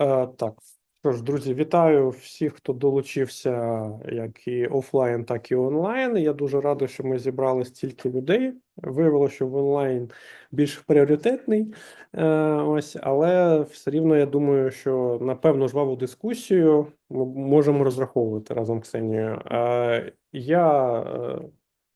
Е, Так, що ж, друзі, вітаю всіх, хто долучився як і офлайн, так і онлайн. Я дуже радий, що ми зібрали стільки людей. Виявилося, що в онлайн більш пріоритетний. Е, Ось, але все рівно я думаю, що на певну жваву дискусію ми можемо розраховувати разом Ксенією. Е, Я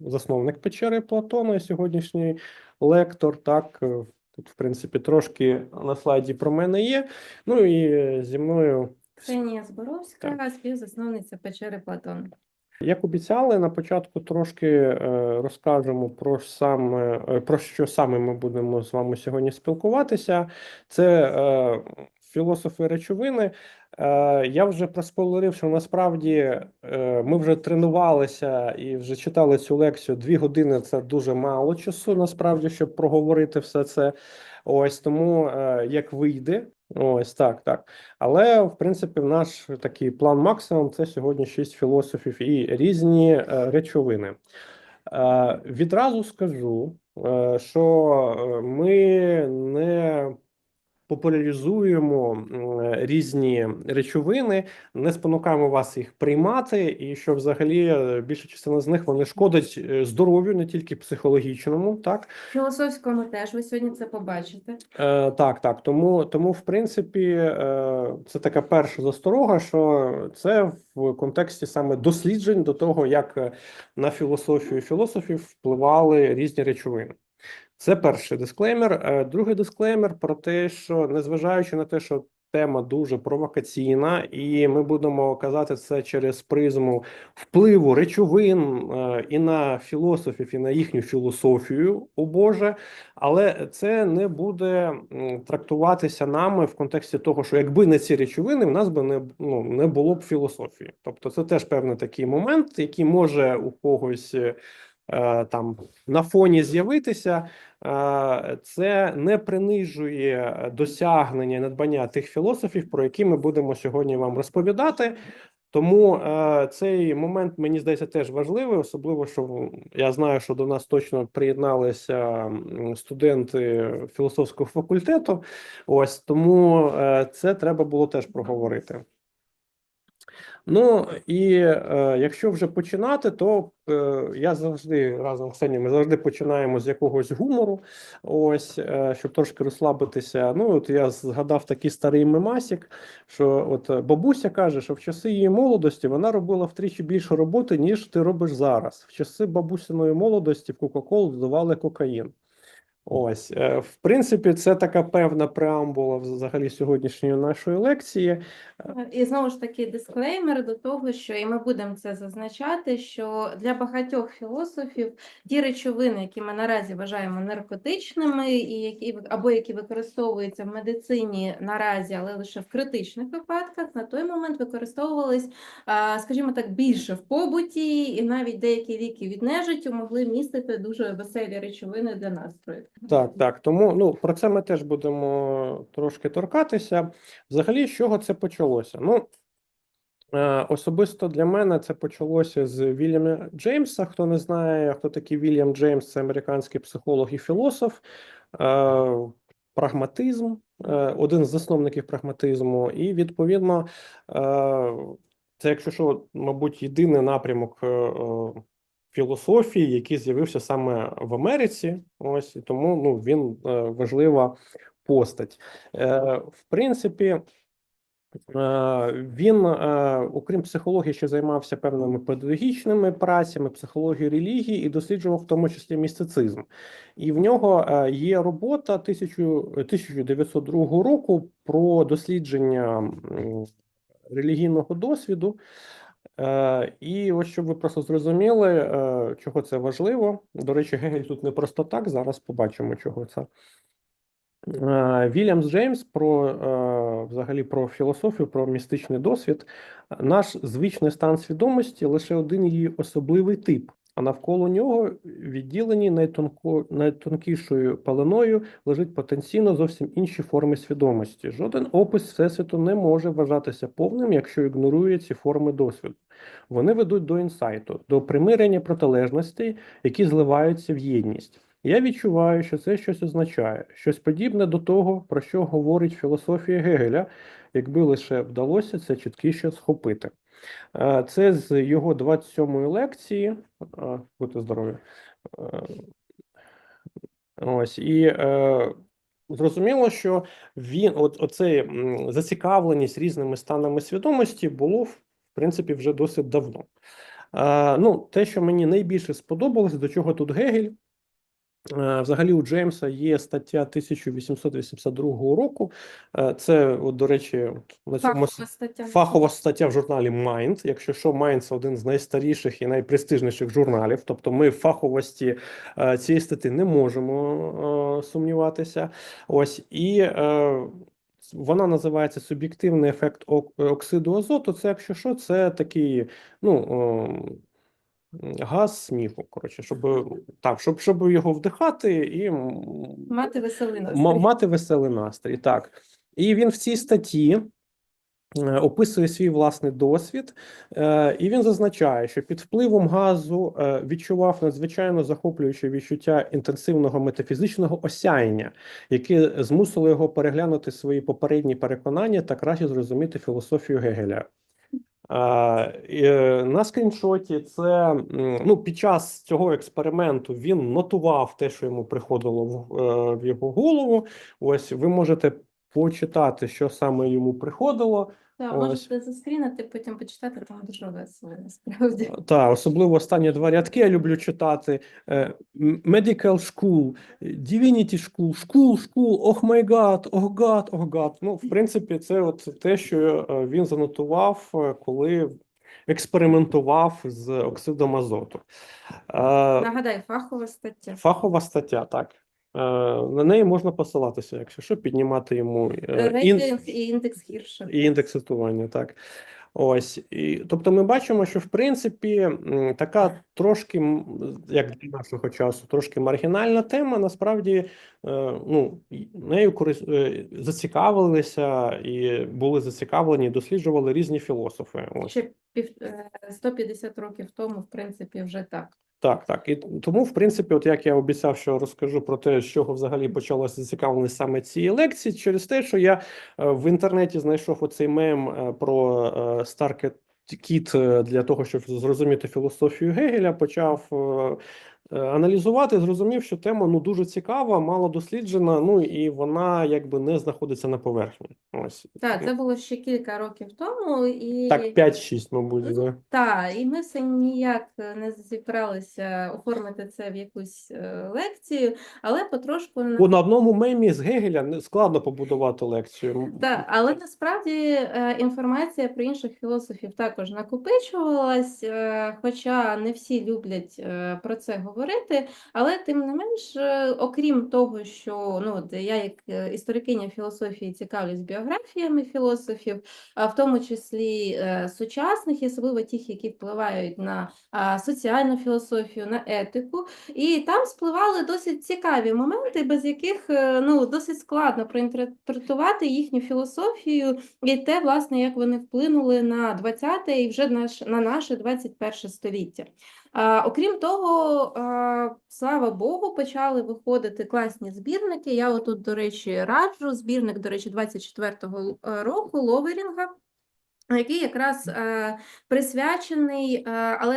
засновник печери Платона сьогоднішній лектор. Так, тут, в принципі, трошки на слайді про мене є. Ну і е, зі мною, Ксенія Зборовська, співзасновниця печери Платон. як обіцяли, на початку трошки е, розкажемо про саме е, про що саме ми будемо з вами сьогодні спілкуватися. Це філософи речовини. Е, я вже проспойлерив, що насправді е, ми вже тренувалися і вже читали цю лекцію. Дві години це дуже мало часу, насправді, щоб проговорити все це. Ось тому е, як вийде. Ось так, так. Але в принципі, наш такий план максимум це сьогодні шість філософів і різні речовини. Відразу скажу, що ми не популяризуємо різні речовини, не спонукаємо вас їх приймати, і що взагалі е, більша частина з них вони шкодять е, здоров'ю, не тільки психологічному, так Філософському теж ви сьогодні це побачите. Е, так, так. Тому, тому, в принципі, е, це така перша засторога, що це в контексті саме досліджень до того, як е, на філософію філософів впливали різні речовини. Це перший дисклеймер. Е, Другий дисклеймер про те, що незважаючи на те, що тема дуже провокаційна, і ми будемо казати це через призму впливу речовин е, і на філософів, і на їхню філософію, о Боже. Але це не буде трактуватися нами в контексті того, що якби не ці речовини, в нас би не, ну, не було б філософії. Тобто, це теж певний такий момент, який може у когось е, там на фоні з'явитися. Е, Це не принижує досягнення надбання тих філософів, про які ми будемо сьогодні вам розповідати. Тому е, цей момент мені здається теж важливий, особливо що я знаю, що до нас точно приєдналися студенти філософського факультету. Ось тому е, це треба було теж проговорити. Ну і е, якщо вже починати, то е, я завжди разом з Ксенією, ми завжди починаємо з якогось гумору, ось е, щоб трошки розслабитися. Ну от я згадав такий старий мемасік, що от е, бабуся каже, що в часи її молодості вона робила втричі більше роботи, ніж ти робиш зараз. В часи бабусиної молодості в Кока-Колу додавали кокаїн. Ось, е, в принципі, це така певна преамбула взагалі сьогоднішньої нашої лекції. Е, І знову ж таки дисклеймер до того, що і ми будемо це зазначати, що для багатьох філософів ті речовини, які ми наразі вважаємо наркотичними, і які або які використовуються в медицині наразі, але лише в критичних випадках, на той момент використовувались, скажімо так, більше в побуті, і навіть деякі ліки від нежиттю могли містити дуже веселі речовини для настрою. Так, так. Тому ну про це ми теж будемо трошки торкатися. Взагалі, з чого це почалося? Ну е, особисто для мене це почалося з Вільяма Джеймса. Хто не знає, хто такий Вільям Джеймс, це американський психолог і філософ. Е, Прагматизм, е, один з засновників прагматизму, і відповідно, це, якщо що, мабуть, єдиний напрямок філософії, який з'явився саме в Америці. Ось і тому ну, він е, важлива постать. Е, в принципі, е, він, окрім психології, ще займався певними педагогічними працями, психологією релігії і досліджував в тому числі містицизм. І в нього є робота 1000 1902 року про дослідження релігійного досвіду. Е, і ось щоб ви просто зрозуміли, е, чого це важливо. До речі, Гегель тут не просто так. Зараз побачимо, чого це. Е, Вільямс Джеймс про взагалі про філософію, про містичний досвід. Наш звичний стан свідомості лише один її особливий тип, а навколо нього відділені найтонко, найтонкішою паленою лежить потенційно зовсім інші форми свідомості. Жоден опис всесвіту не може вважатися повним, якщо ігнорує ці форми досвіду. Вони ведуть до інсайту, до примирення протилежностей, які зливаються в єдність. Я відчуваю, що це щось означає, щось подібне до того, про що говорить філософія Гегеля, якби лише вдалося це чіткіше схопити. Е, Це з його 27-ї лекції. Е, Будьте здорові. Е, Ось і зрозуміло, що він, от оцей зацікавленість різними станами свідомості було в принципі вже досить давно. Ну, те, що мені найбільше сподобалось, до чого тут Гегель. Е, Взагалі, у Джеймса є стаття 1882 року. Е, Це, от, до речі, на цьому Фахова стаття. Фахова стаття в журналі Mind. Якщо що, Mind – це один з найстаріших і найпрестижніших журналів. Тобто, ми в фаховості е, цієї статті не можемо сумніватися. Ось і вона називається суб'єктивний ефект оксиду азоту. Це, якщо що, це такий, ну. Газ сміху, коротше, щоб так, щоб, щоб його вдихати і Мати веселий настрій. Мати веселий настрій, так. І він в цій статті е, описує свій власний досвід, е, і він зазначає, що під впливом газу е, відчував надзвичайно захоплююче відчуття інтенсивного метафізичного осяяння, яке змусило його переглянути свої попередні переконання та краще зрозуміти філософію Гегеля. Е, на скріншоті це ну, під час цього експерименту він нотував те, що йому приходило в, е, в його голову. Ось ви можете почитати, що саме йому приходило. Так, можете заскрінити, потім почитати, там дуже весело, насправді. Та особливо останні два рядки я люблю читати: Е, Medical School, Divinity School, School, School, Ох май гад, ох гад, ох гад. Ну, в принципі, це от те, що е, він занотував, е, коли експериментував з оксидом азоту. Нагадаю, фахова стаття. Фахова стаття, так. Е, На неї можна посилатися, якщо що, піднімати йому е, ін- і індекс гірше. і індекс цитування, так. Ось. І, тобто ми бачимо, що в принципі така трошки, як для нашого часу, трошки маргінальна тема, насправді е, ну, нею корис... зацікавилися і були зацікавлені, досліджували різні філософи. Ось. Ще пів, е, 150 років тому, в принципі, вже так. Так, так. І тому, в принципі, от як я обіцяв, що розкажу про те, з чого взагалі почалося зацікавленість саме цієї лекції, через те, що я е, в інтернеті знайшов оцей мем е, про е, Старкет Кіт для того, щоб зрозуміти філософію Гегеля, почав аналізувати, зрозумів, що тема ну дуже цікава, мало досліджена. Ну і вона якби не знаходиться на поверхні. Ось Так, це було ще кілька років тому, і так, 5-6, мабуть. Да. Так, і ми все ніяк не зібралися оформити це в якусь е, лекцію, але потрошку Бо на одному мемі з Гегеля не складно побудувати лекцію. Так, але насправді е, інформація про інших філософів також накопичувалась, е, хоча не всі люблять е, про це говорити. Але тим не менш, е, окрім того, що ну, я як е, історикиня філософії цікавлюсь біографіями філософів, а в тому числі е, сучасних, і особливо тих, які впливають на соціальну філософію, на етику. І там спливали досить цікаві моменти, без яких ну, досить складно проінтерпретувати їхню філософію і те, власне, як вони вплинули на 20-те і вже наш, на наше 21 століття. Окрім того, слава Богу, почали виходити класні збірники. Я отут, до речі, раджу збірник, до речі, 24-го е, року Ловерінга. Який якраз е, присвячений, е, але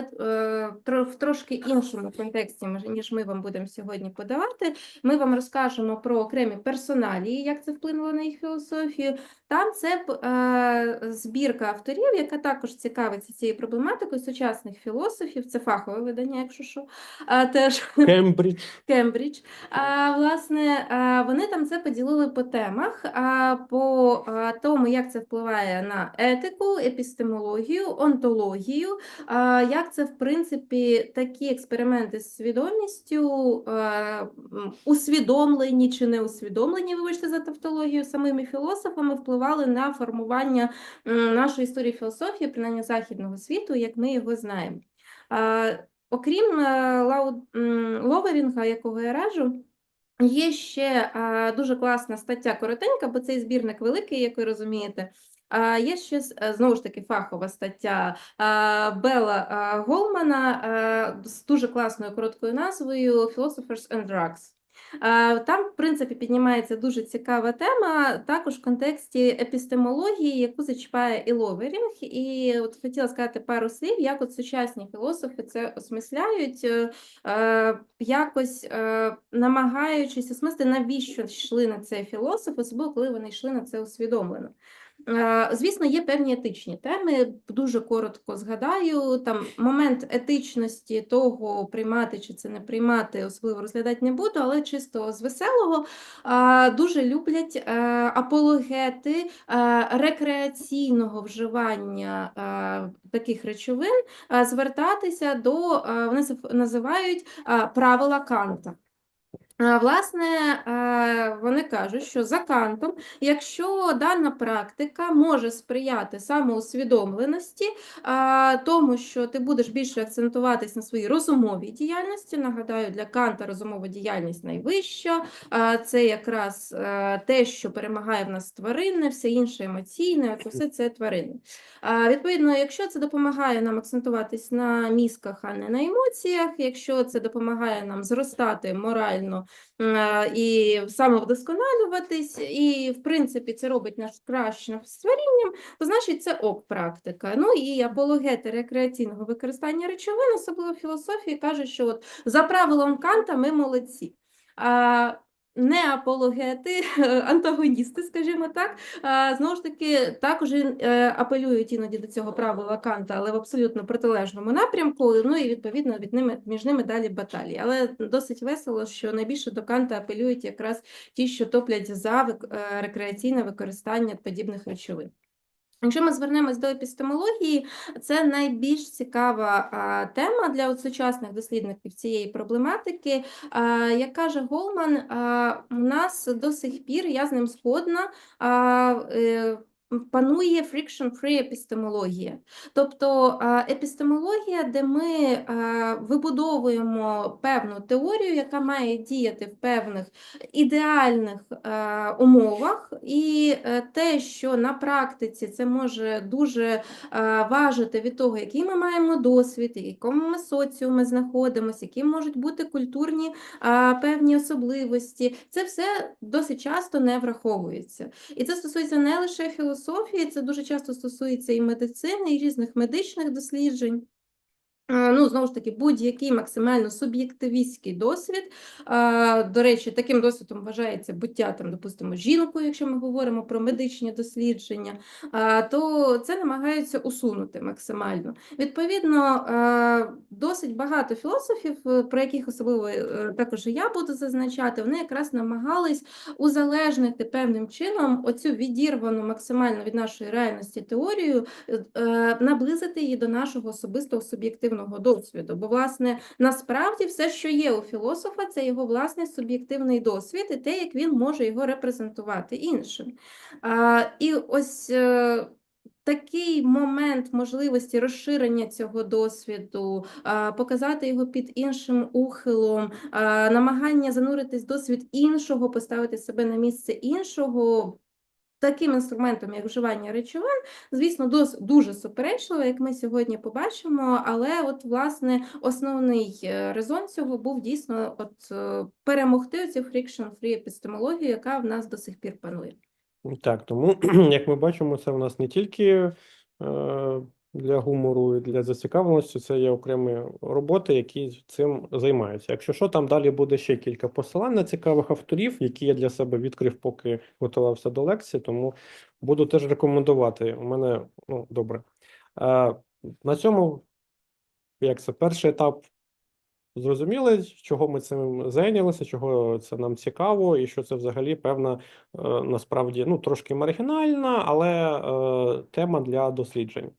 е, в трошки іншому контексті, ніж ми вам будемо сьогодні подавати. Ми вам розкажемо про окремі персоналії, як це вплинуло на їх філософію. Там це е, збірка авторів, яка також цікавиться цією проблематикою сучасних філософів. Це фахове видання, якщо що, е, теж. Кембридж. Кембридж. А, власне, а, вони там це поділили по темах, а, по а, тому, як це впливає на етику, епістемологію, онтологію, а, як це, в принципі, такі експерименти з свідомістю а, усвідомлені чи не усвідомлені, вибачте за тавтологію, самими філософами впливали на формування нашої історії філософії, принаймні західного світу, як ми його знаємо. Окрім е. Ловерінга, якого я раджу, є ще дуже класна стаття коротенька, бо цей збірник великий, як ви розумієте. Є ще е, знову ж таки фахова стаття а, Бела а, Голмана з дуже класною короткою назвою Philosophers and Drugs. Е, Там, в принципі, піднімається дуже цікава тема, також в контексті епістемології, яку зачіпає і Ловерінг. І от хотіла сказати пару слів, як от сучасні філософи це осмисляють, е, е, якось намагаючись осмислити, навіщо йшли на це філософи, особливо коли вони йшли на це усвідомлено. Е, Звісно, є певні етичні теми. Дуже коротко згадаю. Там момент етичності того, приймати чи це не приймати, особливо розглядати не буду, але чисто з веселого е, дуже люблять е, апологети рекреаційного вживання таких речовин звертатися до вони називають правила Канта. Власне, е, вони кажуть, що за Кантом, якщо дана практика може сприяти самоусвідомленості, тому що ти будеш більше акцентуватись на своїй розумовій діяльності. Нагадаю, для Канта розумова діяльність найвища, це якраз е, те, що перемагає в нас тваринне, все інше емоційне, все це тваринне. Відповідно, якщо це допомагає нам акцентуватись на мізках, а не на емоціях, якщо це допомагає нам зростати морально і самовдосконалюватись, і в принципі це робить нас кращим створінням, то значить це ок практика. Ну і апологети рекреаційного використання речовин, особливо філософії, кажуть, що от за правилом Канта ми молодці. А, не апологети, антагоністи, скажімо так, знову ж таки, також е, апелюють іноді до цього правила Канта, але в абсолютно протилежному напрямку. Ну і відповідно від ними між ними далі баталії. Але досить весело, що найбільше до Канта апелюють якраз ті, що топлять за е, рекреаційне використання подібних речовин. Якщо ми звернемось до епістемології, це найбільш цікава а, тема для сучасних дослідників цієї проблематики. А, як каже Голман, а, у нас до сих пір, я з ним згодна, а, е, панує friction-free епістемологія. Тобто епістемологія, де ми вибудовуємо певну теорію, яка має діяти в певних ідеальних умовах, і е, те, що на практиці це може дуже важити від того, який ми маємо досвід, в якому ми соціумі знаходимося, які можуть бути культурні певні особливості, це все досить часто не враховується. І це стосується не лише філософії, це дуже часто стосується і медицини, і різних медичних досліджень. Е, Ну, знову ж таки, будь-який максимально суб'єктивістський досвід. До речі, таким досвідом вважається буття, там, допустимо, жінкою, якщо ми говоримо про медичні дослідження, то це намагаються усунути максимально. Відповідно, е, досить багато філософів, е, про яких особливо е, також і я буду зазначати, вони якраз намагались узалежнити певним чином оцю відірвану максимально від нашої реальності теорію, е, е, наблизити її до нашого особистого суб'єктивного досвіду. Бо, власне, насправді все, що є у філософа, це його власний суб'єктивний досвід і те, як він може його репрезентувати іншим. А, І ось е, такий момент можливості розширення цього досвіду, показати його під іншим ухилом, намагання зануритись в досвід іншого, поставити себе на місце іншого. Таким інструментом, як вживання речовин, звісно, дос, дуже суперечливо, як ми сьогодні побачимо, але от, власне, основний е, резон цього був дійсно от, е, перемогти цю фрікшн-фрі епістемологію, яка в нас до сих пір панує. Так, тому, як ми бачимо, це у нас не тільки е, для гумору і для зацікавленості, це є окремі роботи, які цим займаються. Якщо що, там далі буде ще кілька посилань на цікавих авторів, які я для себе відкрив, поки готувався до лекції, тому буду теж рекомендувати. У мене, ну, добре. Е, на цьому, як це, перший етап зрозуміли, чого ми цим зайнялися, чого це нам цікаво, і що це взагалі певна, е, насправді, ну, трошки маргінальна, але е, тема для досліджень.